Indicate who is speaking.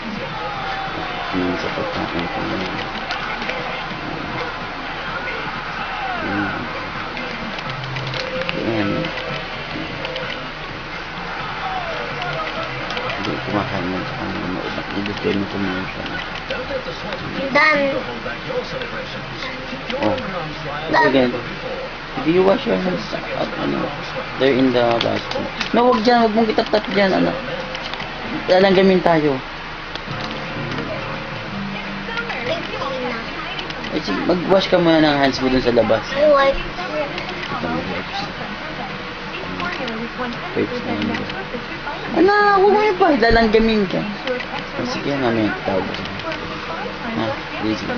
Speaker 1: Tingin sa pagkain ko. Hmm. Yan. Hindi kumakain mo sa kanila na ubat. Hindi mo commercial.
Speaker 2: Dan.
Speaker 1: Oh.
Speaker 2: Dan.
Speaker 1: Again. Do you wash your hands at ano? They're in the bathroom. No, wag dyan. Wag mong kitap-tap dyan, anak. Lalanggamin tayo. Eh, sige, mag-wash ka muna ng hands mo dun sa labas. Wipes. Wipes na yun. Ano, huwag mo yun pa. Lalanggamin ka. Sige, mamaya tawag ko. Ha? Sige.